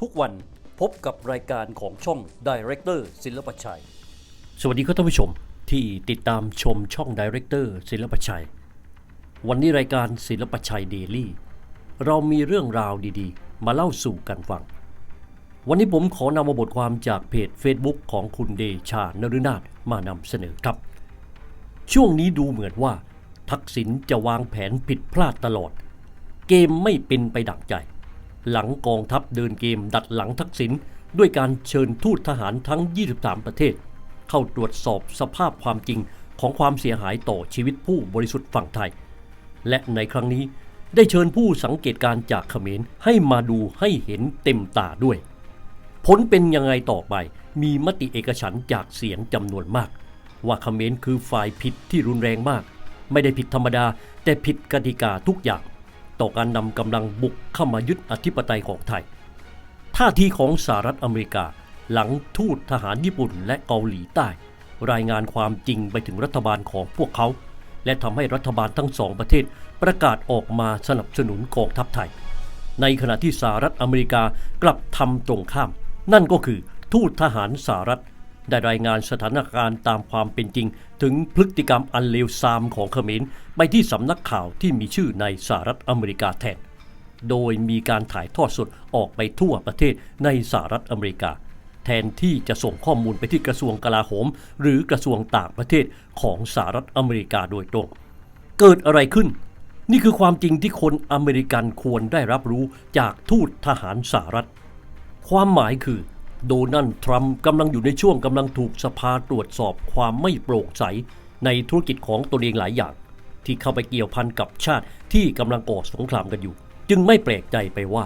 ทุกวันพบกับรายการของช่อง Director ศิลปชัย สวัสดีครับท่านผู้ชมที่ติดตามชมช่อง Director ศิลปชัย วันนี้รายการศิลปชัยเดลี่ เรามีเรื่องราวดีๆ มาเล่าสู่กันฟัง วันนี้ผมขอนำมาบทความจากเพจ Facebook ของคุณเดชานฤนาถมานำเสนอครับ ช่วงนี้ดูเหมือนว่า ทักษิณจะวางแผนผิดพลาดตลอด เกมไม่เป็นไปดังใจ หลังกองทัพเดินเกมดัดหลังทักษิณด้วยการเชิญทูตทหารทั้ง 23 ประเทศ เข้าตรวจสอบสภาพความจริงของความเสียหายต่อชีวิตผู้บริสุทธิ์ฝั่งไทย และในครั้งนี้ได้เชิญผู้สังเกตการณ์จากเขมรให้มาดูให้เห็นเต็มตาด้วย ผลเป็นยังไงต่อไป มีมติเอกฉันจากเสียงจำนวนมาก ว่าเขมรคือฝ่ายผิดที่รุนแรงมาก ไม่ได้ผิดธรรมดา แต่ผิดกติกาทุกอย่าง ต่อการนำกำลังบุกเข้ามายึดอธิปไตยของไทย ท่าทีของสหรัฐอเมริกา หลังทูตทหารญี่ปุ่นและเกาหลีใต้ รายงานความจริงไปถึงรัฐบาลของพวกเขา และทำให้รัฐบาลทั้งสองประเทศประกาศออกมาสนับสนุนกองทัพไทย ในขณะที่สหรัฐอเมริกากลับทำตรงข้าม นั่นก็คือทูตทหารสหรัฐ ได้รายงานสถานการณ์ตามความเป็นจริง ถึงพฤติกรรมอันเลวทรามของเขมรไปที่สำนักข่าวที่มีชื่อในสหรัฐอเมริกาแทน โดยมีการถ่ายทอดสดออกไปทั่วประเทศในสหรัฐอเมริกา แทนที่จะส่งข้อมูลไปที่กระทรวงกลาโหม หรือกระทรวงต่างประเทศของสหรัฐอเมริกาโดยตรง เกิดอะไรขึ้น นี่คือความจริงที่คนอเมริกันควรได้รับรู้จากทูตทหารสหรัฐ ความหมายคือ โดนัลด์ทรัมป์กำลังอยู่ในช่วงกำลังถูกสภาตรวจสอบความไม่โปร่งใส ในธุรกิจของตนเองหลายอย่าง ที่เข้าไปเกี่ยวพันกับชาติที่กำลังก่อสงครามกันอยู่ จึงไม่แปลกใจไปว่า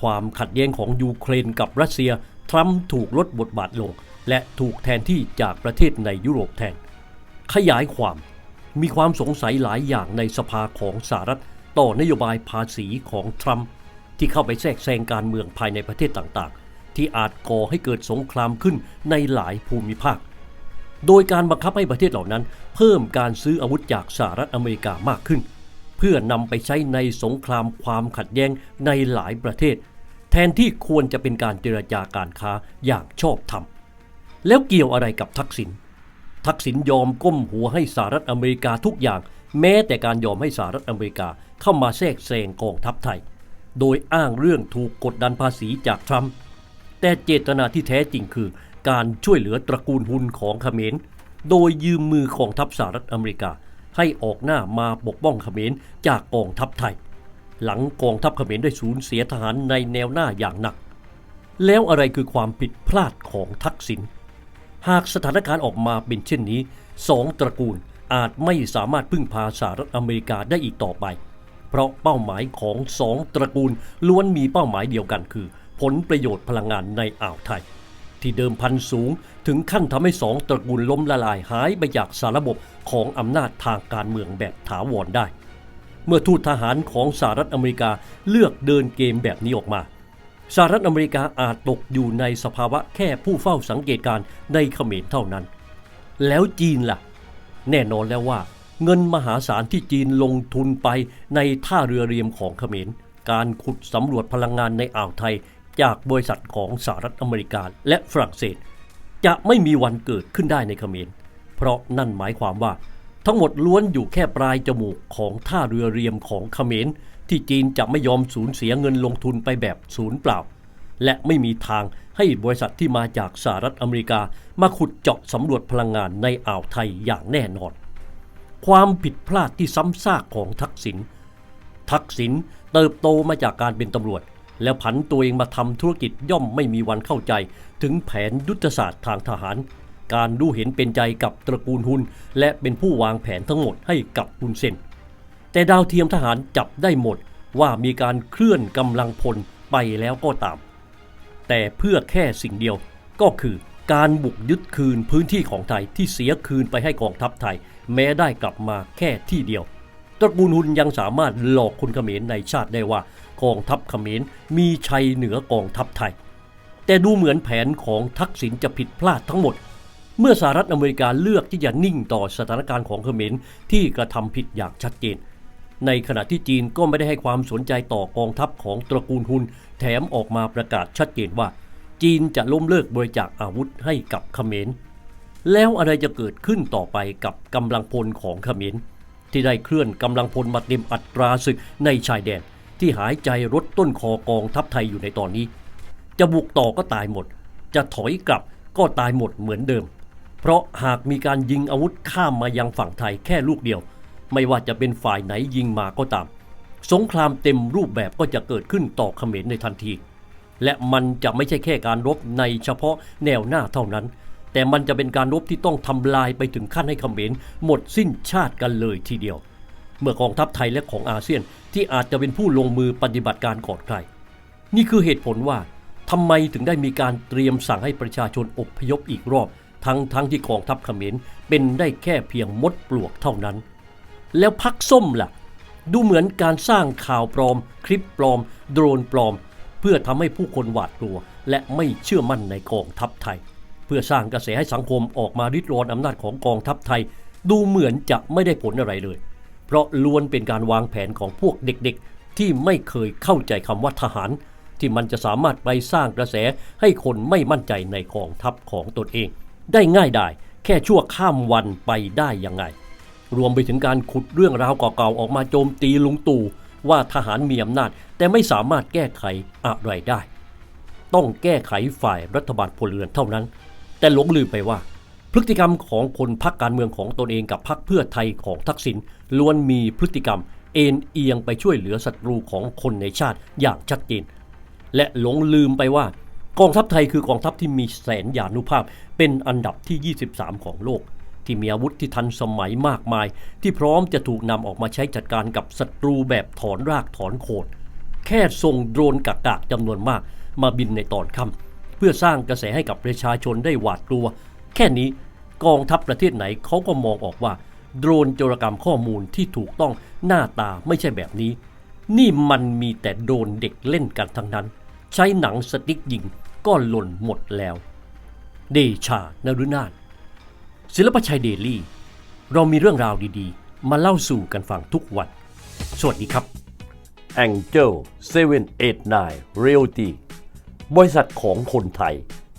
ความขัดแย้งของยูเครนกับรัสเซีย ทรัมป์ถูกลดบทบาทลง และถูกแทนที่จากประเทศในยุโรปแทน ขยายความมีความสงสัยหลายอย่างในสภาของสหรัฐต่อนโยบายภาษีของทรัมป์ที่เข้าไปแทรกแซงการเมืองภายในประเทศต่างๆ ที่อาจก่อให้เกิดสงครามขึ้นในหลายภูมิภาค โดยการบังคับให้ประเทศเหล่านั้น เพิ่มการซื้ออาวุธจากสหรัฐอเมริกามากขึ้น เพื่อนำไปใช้ในสงครามความขัดแย้งในหลายประเทศ แทนที่ควรจะเป็นการเจรจาการค้าอย่างชอบธรรม แล้วเกี่ยวอะไรกับทักษิณทักษิณยอมก้มหัวให้สหรัฐอเมริกาทุกอย่าง แม้แต่การยอมให้สหรัฐอเมริกาเข้ามาแทรกแซงกองทัพไทย โดยอ้างเรื่องถูกกดดันภาษีจากทรัมป์ แต่เจตนาที่แท้จริงคือ การช่วยเหลือตระกูลหุนของเขมร โดยยืมมือของทัพสหรัฐอเมริกา ให้ออกหน้ามาปกป้องเขมรจากกองทัพไทย หลังกองทัพเขมรได้สูญเสียทหารในแนวหน้าอย่างหนัก แล้วอะไรคือความผิดพลาดของทักษิณหากสถานการณ์ออกมาเป็นเช่นนี้สองตระกูลอาจไม่สามารถพึ่งพาสหรัฐอเมริกาได้อีกต่อไป เพราะเป้าหมายของสองตระกูลล้วนมีเป้าหมายเดียวกันคือ ลประโยชน์พลังงานในอ่าวไทย ที่เดิมพันสูงถึงขั้นทำให้สองตระกูลล้มละลายหายไปจากสารระบบของอำนาจทางการเมืองแบบถาวรได้ เมื่อทูตทหารของสหรัฐอเมริกาเลือกเดินเกมแบบนี้ออกมาสหรัฐอเมริกาอาจตกอยู่ในสภาวะแค่ผู้เฝ้าสังเกตการณ์ในเขมรเท่านั้น แล้วจีนล่ะ แน่นอนแล้วว่า เงินมหาศาลที่จีนลงทุนไปในท่าเรือเรียมของเขมร การขุดสำรวจพลังงานในอ่าวไทย จากบริษัทของสหรัฐอเมริกาและฝรั่งเศส จะไม่มีวันเกิดขึ้นได้ในเขมร เพราะนั่นหมายความว่า ทั้งหมดล้วนอยู่แค่ปลายจมูกของท่าเรือเรียมของเขมร ที่จีนจะไม่ยอมสูญเสียเงินลงทุนไปแบบศูนย์เปล่า และไม่มีทางให้บริษัทที่มาจากสหรัฐอเมริกามาขุดเจาะสำรวจพลังงานในอ่าวไทยอย่างแน่นอน ความผิดพลาดที่ซ้ำซากของทักษิณทักษิณเติบโตมาจากการเป็นตำรวจ แล้วผันตัวเองมาทำธุรกิจย่อมไม่มีวันเข้าใจ ถึงแผนยุทธศาสตร์ทางทหาร การรู้เห็นเป็นใจกับตระกูลหุน และเป็นผู้วางแผนทั้งหมดให้กับฮุนเซนแต่ดาวเทียมทหารจับได้หมดว่ามีการเคลื่อนกำลังพลไปแล้วก็ตาม แต่เพื่อแค่สิ่งเดียวก็คือการบุกยึดคืนพื้นที่ของไทยที่เสียคืนไปให้กองทัพไทย แม้ได้กลับมาแค่ที่เดียว ตระกูลหุนยังสามารถหลอกคนเขมรในชาติได้ว่า กองทัพเขมรมีชัยเหนือกองทัพไทย แต่ดูเหมือนแผนของทักษิณจะผิดพลาดทั้งหมด เมื่อสหรัฐอเมริกาเลือกที่จะนิ่งต่อสถานการณ์ของเขมรที่กระทำผิดอย่างชัดเจน ในขณะที่จีนก็ไม่ได้ให้ความสนใจต่อกองทัพของตระกูลฮุนแถมออกมาประกาศชัดเจนว่า จีนจะล้มเลิกบริจาคอาวุธให้กับเขมรแล้วอะไรจะเกิดขึ้นต่อไปกับกำลังพลของเขมรที่ได้เคลื่อนกำลังพลมาเต็มอัตราศึกในชายแดน ที่หายใจรดต้นคอกองทัพไทยอยู่ในตอนนี้ จะบุกต่อก็ตายหมด จะถอยกลับก็ตายหมดเหมือนเดิม เพราะหากมีการยิงอาวุธข้ามมายังฝั่งไทยแค่ลูกเดียว ไม่ว่าจะเป็นฝ่ายไหนยิงมาก็ตาม สงครามเต็มรูปแบบก็จะเกิดขึ้นต่อเขมรในทันที และมันจะไม่ใช่แค่การรบในเฉพาะแนวหน้าเท่านั้น แต่มันจะเป็นการรบที่ต้องทำลายไปถึงขั้นให้เขมรหมดสิ้นชาติกันเลยทีเดียว เมื่อกองทัพไทยและของอาเซียนที่อาจจะเป็นผู้ลงมือปฏิบัติการก่อนใคร นี่คือเหตุผลว่าทำไมถึงได้มีการเตรียมสั่งให้ประชาชนอบพยพอีกรอบ ทั้งทั้งที่กองทัพเขมรเป็นได้แค่เพียงมดปลวกเท่านั้น แล้วพักส้มล่ะ ดูเหมือนการสร้างข่าวปลอม คลิปปลอม โดรนปลอม เพื่อทำให้ผู้คนหวาดกลัว และไม่เชื่อมั่นในกองทัพไทย เพื่อสร้างกระแสให้สังคมออกมาริดรอนอำนาจของกองทัพไทย ดูเหมือนจะไม่ได้ผลอะไรเลย เพราะล้วนเป็นการวางแผนของพวกเด็กๆ ที่ไม่เคยเข้าใจคำว่าทหาร ที่มันจะสามารถไปสร้างกระแสให้คนไม่มั่นใจในกองทัพของตนเอง ได้ง่ายดายแค่ชั่วข้ามวันไปได้ยังไง รวมไปถึงการขุดเรื่องราวเก่าๆออกมาโจมตีลุงตู่ว่าทหารมีอำนาจ แต่ไม่สามารถแก้ไขอะไรได้ ต้องแก้ไขฝ่ายรัฐบาลพลเรือนเท่านั้น แต่หลงลืมไปว่า พฤติกรรมของคนพักการเมืองของตนเองกับพักเพื่อไทยของทักษิณล้วนมีพฤติกรรม เอ็นเอียงไปช่วยเหลือศัตรูของคนในชาติอย่างชัดเจน และหลงลืมไปว่ากองทัพไทยคือกองทัพที่มีแสนยานุภาพ เป็นอันดับที่ 23 ของโลก ที่มีอาวุธที่ทันสมัยมากมาย ที่พร้อมจะถูกนำออกมาใช้จัดการกับศัตรูแบบถอนรากถอนโคนแค่ส่งโดรนกากๆจำนวนมาก มาบินในตอนค่ำเพื่อสร้างกระแสให้กับประชาชนได้หวาดกลัว แค่นี้กองทัพประเทศไหนเขาก็มองออกว่า โดรนโจรกรรมข้อมูลที่ถูกต้องหน้าตาไม่ใช่แบบนี้ นี่มันมีแต่โดรนเด็กเล่นกันทั้งนั้น ใช้หนังสติ๊กยิงก็หล่นหมดแล้ว เดชานรุนานศิลปชัยเดลี่ เรามีเรื่องราวดีๆ มาเล่าสู่กันฟังทุกวัน สวัสดีครับ Angel 789 Realty บริษัทของคนไทย